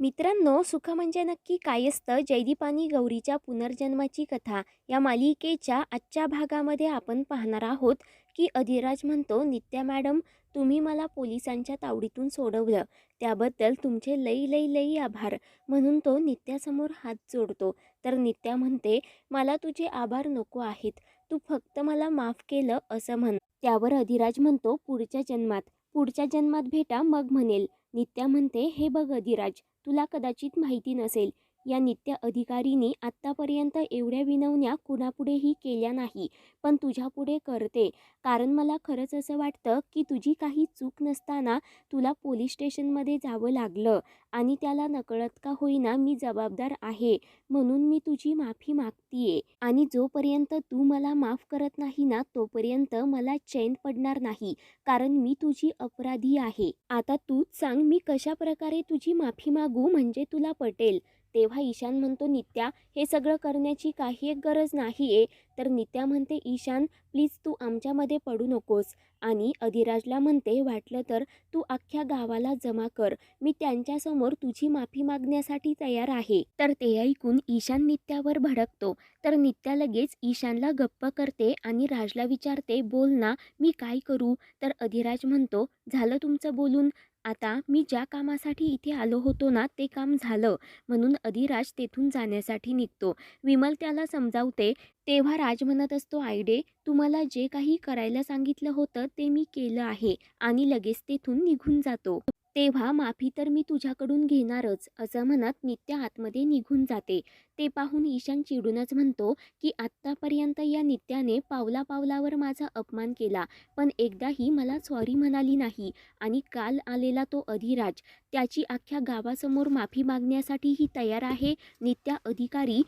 मित्रांनो सुख म्हणजे नक्की काय असतं? जयदीप आणि गौरीच्या पुनर्जन्माची कथा या मालिकेच्या आजच्या भागामध्ये आपण पाहणार आहोत की अधिराज म्हणतो नित्या मॅडम तुम्ही मला पोलिसांच्या तावडीतून सोडवलं. त्याबद्दल तुमचे लई लई लई आभार. म्हणून तो नित्यासमोर हात जोडतो. तर नित्या म्हणते मला तुझे आभार नको आहेत. तू फक्त मला माफ केलं असं म्हण. त्यावर अधिराज म्हणतो पुढच्या जन्मात. पुढच्या जन्मात भेटा मग म्हणेल. नित्या म्हणते हे बघ अधिराज तुला कदाचित माहिती नसेल. या नित्य अधिकारीने आत्तापर्यंत एवढ्या विनवण्या कुणापुढेही केल्या नाही पण तुझ्यापुढे करते. कारण मला खरंच असं वाटतं की तुझी काही चूक नसताना तुला पोलीस स्टेशनमध्ये जावं लागलं आणि त्याला नकळत का होईना मी जबाबदार आहे म्हणून मी तुझी माफी मागतीये. आणि जोपर्यंत तू मला माफ करत नाही ना तोपर्यंत मला चैन पडणार नाही कारण मी तुझी अपराधी आहे. आता तूच सांग मी कशा प्रकारे तुझी माफी मागू म्हणजे तुला पटेल. तेव्हा ईशान म्हणतो नित्या हे सगळं करण्याची काही एक गरज नाही आहे तर नित्या म्हणते ईशान प्लीज तू आमच्यामध्ये पडू नकोस. आणि अधिराजला म्हणते वाटलं तर तू अख्ख्या गावाला जमा कर. मी त्यांच्यासमोर तुझी माफी मागण्यासाठी तयार आहे. तर ते ऐकून ईशान नित्यावर भडकतो. तर नित्या लगेच ईशानला गप्प करते आणि राजला विचारते बोल ना मी काय करू? तर अधिराज म्हणतो झालं तुमचं बोलून. आता मी ज्या कामासाठी इथे आलो होतो ना ते काम झालं. म्हणून अधिराज तेथून जाण्यासाठी निघतो. विमल त्याला समजावते तेव्हा राज म्हणत असतो आयडे तू मला जे काही करायला सांगितलं होतं ते मी केलं आहे. आणि लगेच तेथून निघून जातो. तेव्हा माफी तर मी तुझ्याकडून घेणारच असं म्हणत नित्य आतमध्ये निघून जाते. ते पाहून ईशान चिडूनच म्हणतो की आत्तापर्यंत या नित्याने पावला पावलावर माझा अपमान केला पण एकदाही मला सॉरी म्हणाली नाही आणि काल आलेला तो अधिराज. त्याची अख्ख्या गावासमोर माफी मागण्यासाठीही तयार आहे. नित्या अधिकारी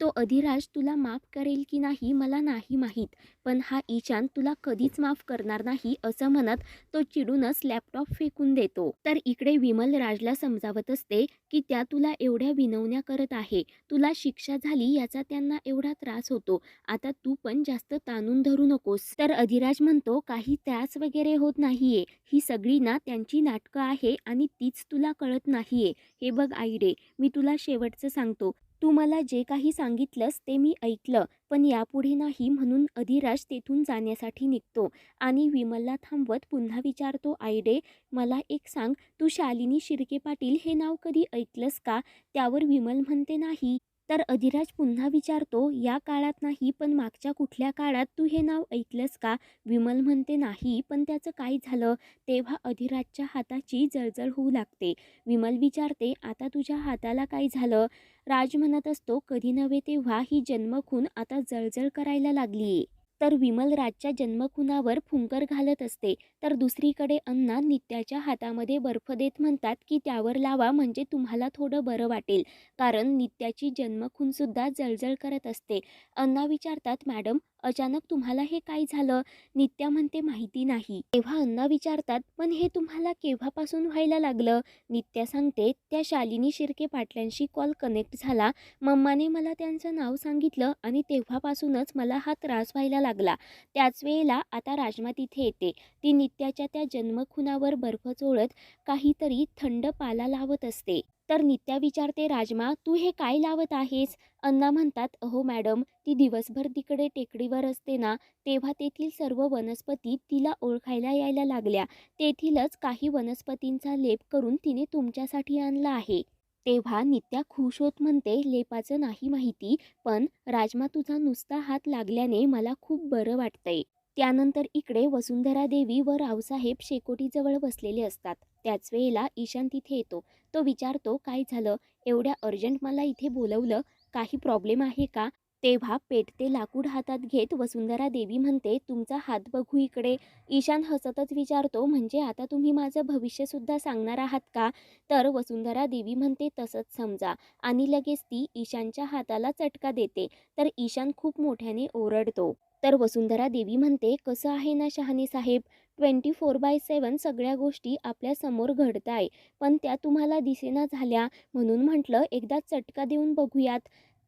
तो अधिराज तुला माफ करेल की नाही मला नाही माहीत. पण हा ईशान तुला कधीच माफ करणार नाही असं म्हणत तो चिडूनच लॅपटॉप फेकून देतो. तर इकडे विमल राजला समजावत असते की त्या तुला एवढ्या विनवण्या करत आहे. तुला शिक्षा झाली याचा त्यांना एवढा त्रास होतो. आता तू पण जास्त ताणून धरू नकोस. तर अधिराज म्हणतो काही त्रास वगैरे होत नाहीये. ही सगळी ना त्यांची नाटकं आहे आणि तीच तुला कळत नाहीये. हे बघ आईडे मी तुला शेवटचं सांगतो. तू मला जे काही सांगितलंस ते मी ऐकलं पण यापुढे नाही म्हणून अधिराज तेथून जाण्यासाठी निघतो आणि विमलला थांबवत पुन्हा विचारतो आयडे मला एक सांग तू शालिनी शिर्के पाटील हे नाव कधी ऐकलंस का? त्यावर विमल म्हणते नाही. तर अधिराज पुन्हा विचारतो या काळात नाही पण मागच्या कुठल्या काळात तू हे नाव ऐकलंस का? विमल म्हणते नाही पण त्याचं काय झालं? तेव्हा अधिराजच्या हाताची जळजळ होऊ लागते. विमल विचारते आता तुझ्या हाताला काय झालं? राज म्हणत असतो कधी नव्हे तेव्हा ही जन्मखून आता जळजळ करायला लागली तर विमल राजच्या जन्मखुनावर फुंकर घालत असते. तर दुसरीकडे अण्णा नित्याच्या हातामध्ये बर्फ देत म्हणतात की त्यावर लावा म्हणजे तुम्हाला थोडं बरं वाटेल. कारण नित्याची जन्मखूनसुद्धा जळजळ करत असते. अण्णा विचारतात मॅडम अचानक तुम्हाला हे काय झालं? नित्या म्हणते माहिती नाही. तेव्हा अण्णा विचारतात पण हे तुम्हाला केव्हापासून व्हायला लागलं? नित्या सांगते त्या शालिनी शिर्के पाटल्यांशी कॉल कनेक्ट झाला. मम्माने मला त्यांचं नाव सांगितलं आणि तेव्हापासूनच मला हा त्रास व्हायला लागला. त्याच वेळेला आता राजमा तिथे येते. ती नित्याच्या त्या जन्मखुनावर बर्फ चोळत काहीतरी थंड पाला लावत असते. तर नित्या विचारते राजमा तू हे काय लावत आहेस? अण्णा म्हणतात अहो मॅडम ती दिवसभर तिकडे टेकडीवर असते ना तेव्हा तेथील सर्व वनस्पती तिला ओळखायला यायला लागल्या. तेथीलच काही वनस्पतींचा लेप करून तिने तुमच्यासाठी आणला आहे. तेव्हा नित्या खुश होत म्हणते लेपाचं नाही माहिती पण राजमा तुझा नुसता हात लागल्याने मला खूप बरं वाटतंय. त्यानंतर इकडे वसुंधरा देवी व रावसाहेब शेकोटीजवळ बसलेले असतात. त्याच वेळेला ईशान तिथे येतो. तो विचारतो काय झालं? एवढ्या अर्जंट मला इथे बोलवलं? काही प्रॉब्लेम आहे का? तेव्हा पेटते लाकूड हातात घेत वसुंधरा देवी म्हणते तुमचा हात बघू इकडे. ईशान हसतच विचारतो म्हणजे आता तुम्ही माझं भविष्यसुद्धा सांगणार आहात का? तर वसुंधरा देवी म्हणते तसंच समजा. आणि लगेच ती ईशानच्या हाताला चटका देते. तर ईशान खूप मोठ्याने ओरडतो. तर वसुंधरा देवी म्हणते कसं आहे ना शहाणे साहेब? ट्वेंटी फोर बाय सेवन सगळ्या गोष्टी आपल्यासमोर घडत आहे पण त्या तुम्हाला दिसेना झाल्या म्हणून म्हटलं एकदा चटका देऊन बघूयात.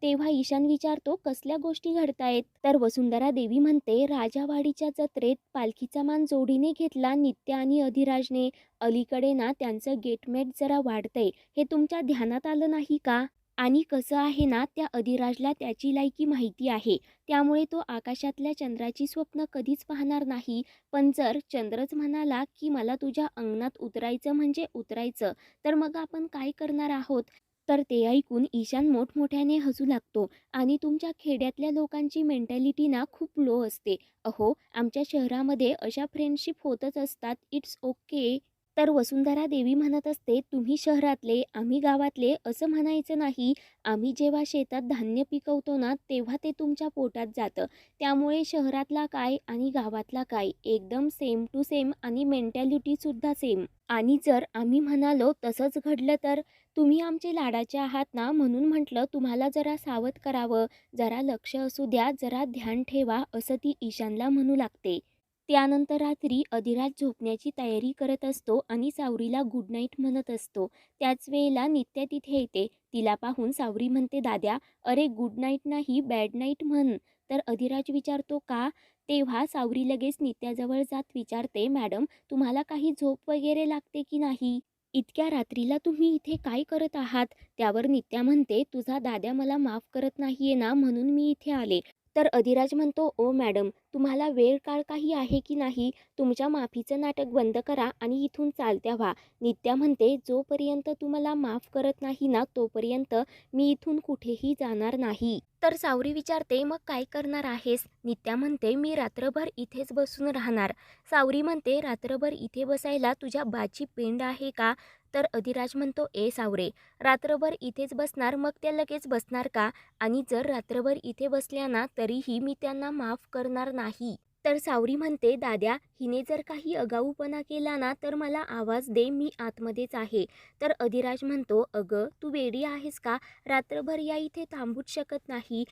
तेव्हा ईशान विचारतो कसल्या गोष्टी घडतायत? तर वसुंधरा देवी म्हणते राजावाडीच्या जत्रेत पालखीचा मान जोडीने घेतला नित्य आणि अधिराजने. अलीकडे ना त्यांचं गेटमेट जरा वाढतंय. हे तुमच्या ध्यानात आलं नाही का? आणि कसं आहे ना त्या अधिराजला त्याची लायकी माहिती आहे. त्यामुळे तो आकाशातल्या चंद्राची स्वप्न कधीच पाहणार नाही. पण जर चंद्रच म्हणाला की मला तुझ्या अंगणात उतरायचं म्हणजे उतरायचं. तर मग आपण काय करणार आहोत? तर ते ऐकून ईशान मोठमोठ्याने हसू लागतो आणि तुमच्या खेड्यातल्या लोकांची मेंटॅलिटी ना खूप लो असते. अहो आमच्या शहरामध्ये अशा फ्रेंडशिप होतच असतात. It's okay. तर वसुंधरा देवी म्हणत असते तुम्ही शहरातले आम्ही गावातले असं म्हणायचं नाही. आम्ही जेव्हा शेतात धान्य पिकवतो ना तेव्हा ते तुमच्या पोटात जातं. त्यामुळे शहरातला काय आणि गावातला काय? एकदम सेम टू सेम आणि मेंटॅलिटीसुद्धा सेम आणि जर आम्ही म्हणालो तसंच घडलं तर? तुम्ही आमचे लाडाचे आहात ना म्हणून म्हटलं तुम्हाला जरा सावध करावं. जरा लक्ष असू द्या जरा ध्यान ठेवा असं ती ईशानला म्हणू लागते. त्यानंतर रात्री अधिराज झोपण्याची तयारी करत असतो आणि सावरीला गुड नाईट म्हणत असतो. त्याच वेळेला नित्या तिथे येते. तिला पाहून सावरी म्हणते दाद्या अरे गुड नाईट नाही बॅड नाईट म्हण. तर अधिराज विचारतो का? तेव्हा सावरी लगेच नित्याजवळ जात विचारते मॅडम तुम्हाला काही झोप वगैरे लागते की नाही? इतक्या रात्रीला तुम्ही इथे काय करत आहात? त्यावर नित्या म्हणते तुझा दाद्या मला माफ करत नाहीये ना म्हणून मी इथे आले. तर अधिराज म्हणतो ओ मॅडम तुम्हाला वेळ काळ काही आहे की नाही? तुमच्या माफीचं नाटक बंद करा आणि इथून चालत्या व्हा. नित्या म्हणते जोपर्यंत तुम्हाला माफ करत नाही ना तोपर्यंत मी इथून कुठेही जाणार नाही. तर सावरी विचारते मग काय करणार आहेस? नित्या म्हणते मी रात्रभर इथेच बसून राहणार. सावरी म्हणते रात्रभर इथे बसायला तुझ्या बाची पेंड आहे का? तर अधिराज म्हणतो ए सावरे रात्रभर इथेच बसणार मग त्या लगेच बसणार का? आणि जर रात्रभर इथे बसल्या ना तरीही मी त्यांना माफ करणार नाही. तर सावरी म्हणते दाद्या हिने जर काही अगाऊपणा केला ना तर मला आवाज दे मी आतमध्येच आहे. तर अधिराज म्हणतो अगं तू वेडी आहेस का? रात्रभर या इथे थांबूच शकत नाही.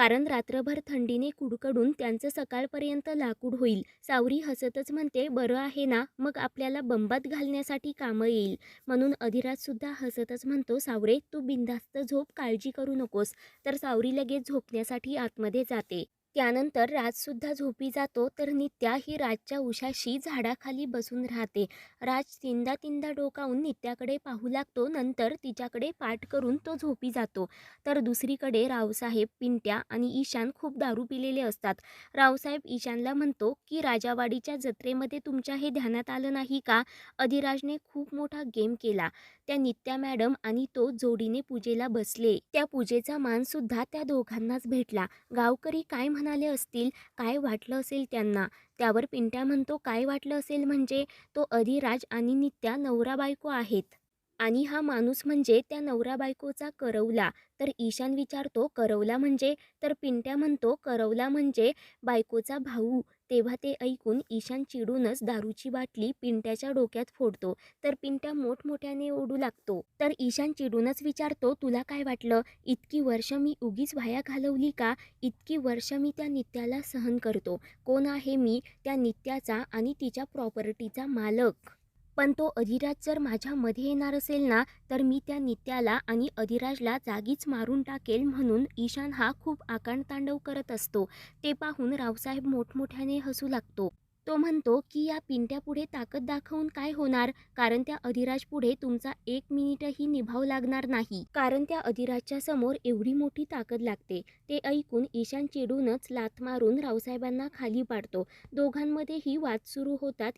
कारण रात्रभर थंडीने कुडकडून त्यांचं सकाळपर्यंत लाकूड होईल. सावरी हसतच म्हणते बरं आहे ना मग आपल्याला बंबात घालण्यासाठी कामं येईल. म्हणून अधिराजसुद्धा हसतच म्हणतो सावरे तू बिंदास्त झोप काळजी करू नकोस. तर सावरी लगेच झोपण्यासाठी आतमध्ये जाते. त्यानंतर राजसुद्धा झोपी जातो तर नित्या ही राजच्या उशाशी झाडाखाली बसून राहते. राज तीनदा तीनदा डोकावून नित्याकडे पाहू लागतो नंतर तिच्याकडे पाठ करून तो झोपी जातो. तर दुसरीकडे रावसाहेब पिंट्या आणि ईशान खूप दारू पिलेले असतात. रावसाहेब ईशानला म्हणतो की राजावाडीच्या जत्रेमध्ये तुमच्या हे ध्यानात आलं नाही का? अधिराजने खूप मोठा गेम केला. त्या नित्या मॅडम आणि तो जोडीने पूजेला बसले. त्या पूजेचा मानसुद्धा त्या दोघांनाच भेटला. गावकरी काय म्हणाले असतील काय वाटलं असेल त्यांना? त्यावर पिंट्या म्हणतो काय वाटलं असेल म्हणजे तो अधिराज आणि नित्या नवरा बायको आहेत. आणि हा माणूस म्हणजे त्या नवरा बायकोचा करवला. तर ईशान विचारतो करवला म्हणजे? तर पिंट्या म्हणतो करवला म्हणजे बायकोचा भाऊ. तेव्हा ते ऐकून ईशान चिडूनच दारूची बाटली पिंट्याच्या डोक्यात फोडतो. तर पिंट्या मोठमोठ्याने ओढू लागतो. तर ईशान चिडूनच विचारतो तुला काय वाटलं? इतकी वर्ष मी उगीच वाया घालवली का? इतकी वर्ष मी त्या नित्याला सहन करतो. कोण आहे मी? त्या नित्याचा आणि तिच्या प्रॉपर्टीचा मालक. पण तो अधिराज जर माझ्यामध्ये येणार असेल ना तर मी त्या नित्याला आणि अधिराजला जागीच मारून टाकेल म्हणून ईशान हा खूप आकांडतांडव करत असतो. ते पाहून रावसाहेब मोठमोठ्याने हसू लागतो. तो म्हणतो की या पिंट्यापुढे ताकद दाखवून काय होणार? कारण त्या अधिराजपुढे तुमचा एक मिनिटही निभाव लागणार नाही. कारण त्या अधिराजच्या समोर एवढी मोठी ताकद लागते. ते ऐकून ईशान चिडूनच लाथ मारून रावसाहेबांना खाली पाडतो. दोघांमध्येही वाद सुरू होतात.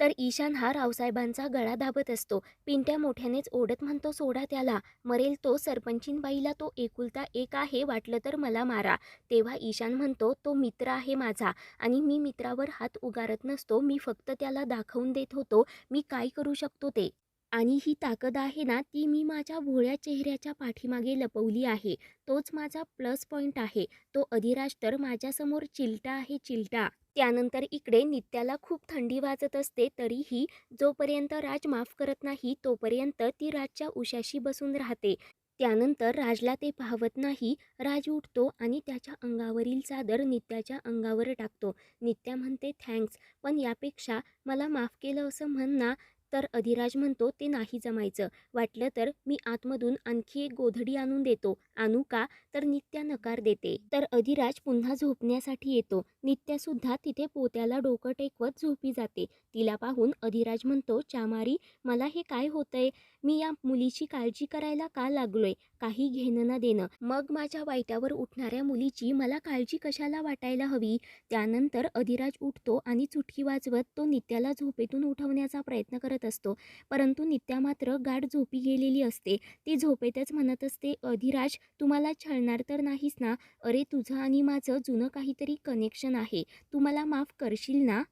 तर ईशान हा रावसाहेबांचा गळा दाबत असतो. पिंट्या मोठ्यानेच ओढत म्हणतो सोडा त्याला. मरेल तो सरपंचीनबाईला तो एकुलता एक आहे. वाटलं तर मला मारा. तेव्हा ईशान म्हणतो तो मित्र आहे माझा आणि मी मित्रावर हात उगारत नसतो. मी फक्त त्याला दाखवून देत होतो. मी काय करू शकतो ते? आणि ही ताकद आहे ना ती मी माझ्या भोळ्या चेहऱ्याच्या पाठीमागे लपवली आहे. तोच माझा प्लस पॉईंट आहे. तो अधिराज तर माझ्यासमोर चिलटा आहे चिलटा. त्यानंतर इकडे नित्याला खूप थंडी वाजत असते तरीही जोपर्यंत राज माफ करत नाही तोपर्यंत ती राजच्या उशाशी बसून राहते. त्यानंतर राजला ते पाहवत नाही. राज उठतो आणि त्याच्या अंगावरील चादर नित्याच्या अंगावर टाकतो. नित्या म्हणते थँक्स. पण यापेक्षा मला माफ केलं असं म्हणणं तर अधिराज म्हणतो ते नाही जमायचं. वाटलं तर मी आतमधून आणखी एक गोधडी आणून देतो. आणू का? तर नित्या नकार देते. तर अधिराज पुन्हा झोपण्यासाठी येतो. नित्यासुद्धा तिथे पोत्याला डोकं टेकवत झोपी जाते. तिला पाहून अधिराज म्हणतो चामारी मला हे काय होतंय? मी या मुलीची काळजी करायला का लागलोय? काही घेणं ना देणं. मग माझ्या वाईटावर उठणाऱ्या मुलीची मला काळजी कशाला वाटायला हवी? त्यानंतर अधिराज उठतो आणि चुटकी वाजवत तो नित्याला झोपेतून उठवण्याचा प्रयत्न करत असतो. परंतु नित्या मात्र गाढ झोपी गेलेली असते. ती झोपेतच म्हणत असते अधिराज तुम्हाला छळणार तर नाहीस ना? अरे तुझं आणि माझं जुनं काहीतरी कनेक्शन आहे. तू मला माफ करशील ना?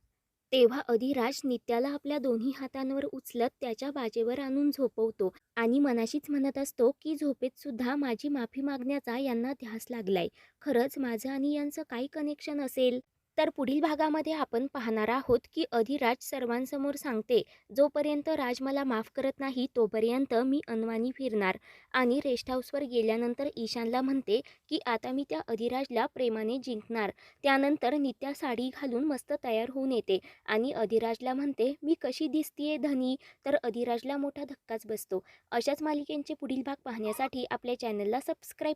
तेव्हा अधिराज नित्याला आपल्या दोन्ही हातांवर उचलत त्याच्या बाजेवर आणून झोपवतो आणि मनाशीच म्हणत असतो की झोपेत सुद्धा माझी माफी मागण्याचा यांना ध्यास लागलाय. खरंच माझं आणि यांचं काही कनेक्शन असेल? तर पुढील भागामध्ये आपण पाहणार आहोत की अधिराज सर्वांसमोर सांगते जोपर्यंत राज मला माफ करत नाही तोपर्यंत मी अनवाणी फिरणार. आणि रेस्ट हाऊसवर गेल्यानंतर ईशानला म्हणते की आता मी त्या अधिराजला प्रेमाने जिंकणार. त्यानंतर नित्या साडी घालून मस्त तयार होऊन येते आणि अधिराजला म्हणते मी कशी दिसतीये धनी? तर अधिराजला मोठा धक्काच बसतो. अशाच मालिकेंचे पुढील भाग पाहण्यासाठी आपल्या चॅनलला सबस्क्राईब